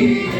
You.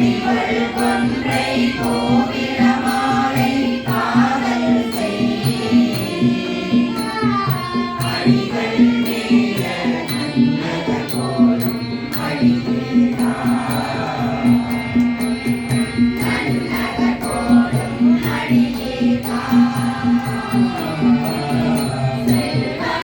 பணிகள் கொன்றை கோவிலமாலை காதல் செய்கள் மேல போலும் அடிகிறார்